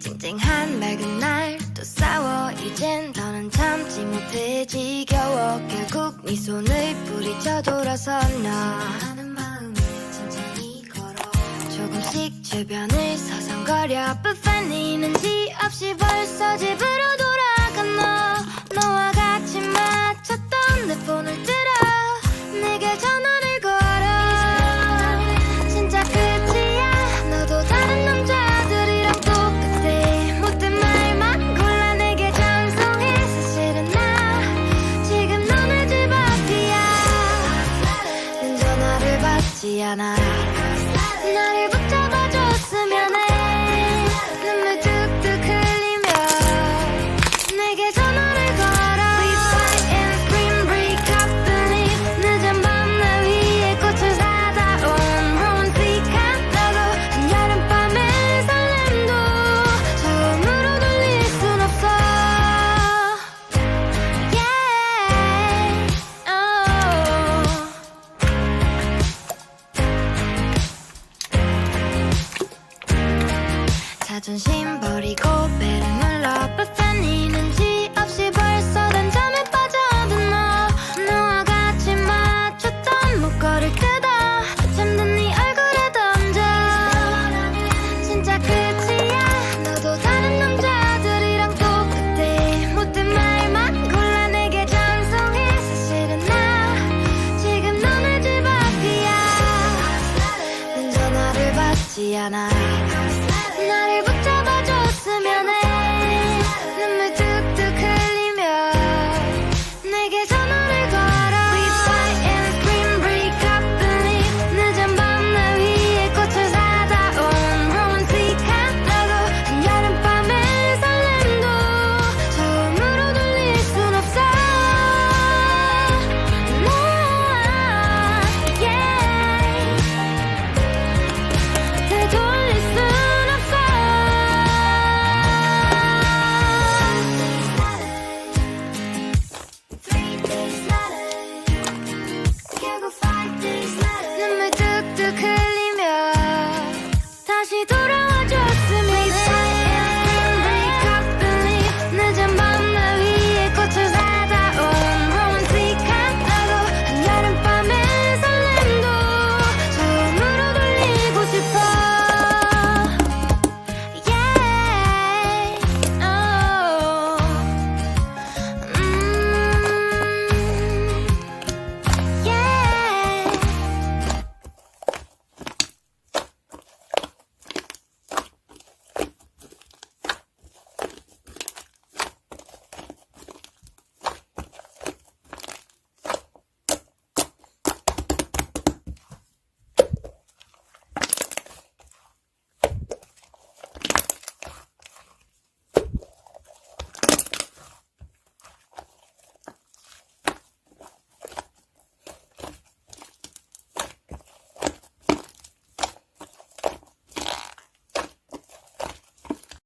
쨍쨍한 맑은 날 또 싸워. 이젠 더는 참지 못해. 지겨워. 결국 네 손을 뿌리쳐 돌아선 걸어. 조금씩 주변을 서성거려. But funny やな 자존심 버리고 배를 눌러 But then 이는 지 없이 벌써 단점에 빠져든 너. 너와 같이 맞췄던 목걸이 뜯어 잠든 네 얼굴에 던져. 진짜 끝이야. 너도 다른 남자들이랑 똑같아. 못된 말만 골라 내게 전송해. 사실은 나 지금 너네 집 앞이야. 난 전화를 받지 않아. 나를 붙잡